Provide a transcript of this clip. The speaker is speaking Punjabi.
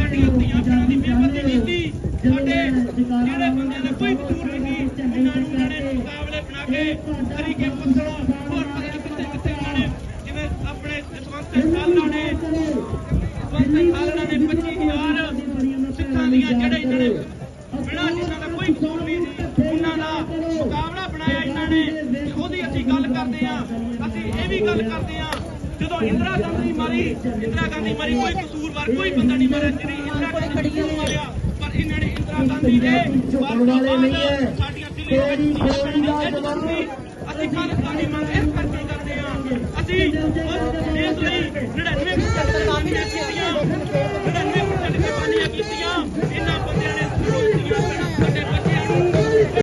ਜਿਹੜੇ ਧੀਆਂ ਦੀ ਮਿਹਨਤ ਦੀ ਸਾਡੇ ਜਿਹੜੇ ਬੰਦਿਆਂ ਦਾ ਕੋਈ ਕਸੂਰ ਨਹੀਂ ਉਹਨਾਂ ਨੂੰ ਮੁਕਾਬਲੇ ਬਣਾ ਕੇ ਤਰੀਕੇ ਪੁੱਛਣਾ ਹੋਰ ਪਤਾ ਕਿੱਥੇ ਕਿੱਥੇ ਉਹਨਾਂ ਨੇ ਜਿਵੇਂ ਆਪਣੇ ਸਵੰਤ ਖਾਲਣਾ ਨੇ ਸਵੰਤ ਖਾਲਣਾ ਨੇ 25 ਕੋਈ ਕਸੂਰ ਨਹੀਂ ਸੀ ਉਹਨਾਂ ਦਾ ਮੁਕਾਬਲਾ ਬਣਾਇਆ ਇਹਨਾਂ ਨੇ ਤੇ ਉਹਦੀ ਅਸੀਂ ਗੱਲ ਕਰਦੇ ਹਾਂ ਅਸੀਂ ਇਹ ਵੀ ਗੱਲ ਕਰਦੇ ਹਾਂ ਜਦੋਂ ਇੰਦਰਾ ਗਾਂਧੀ ਮਾਰੀ ਇੰਦਰਾ ਗਾਂਧੀ ਮਾਰੀ ਕੋਈ ਕਸੂਰਵਾਰ ਕੋਈ ਬੰਦਾ ਨਹੀਂ ਮਾਰਿਆ ਜਿਹੜੀ ਇੰਦਰਾ ਗਾਂਧੀ ਨੂੰ ਮਾਰਿਆ ਪਰ ਇਹਨਾਂ ਨੇ ਇੰਦਰਾ ਗਾਂਧੀ ਦੇ ਵਾਲੇ ਨਹੀਂ ਹੈ। ਸਾਡੀਆਂ ਦਿੱਲੀ ਵਿੱਚ। ਅਸੀਂ ਖਾਲਿਸਤਾਨੀ ਮੰਗ ਇਸ ਕਰਕੇ ਕਰਦੇ ਹਾਂ ਅਸੀਂ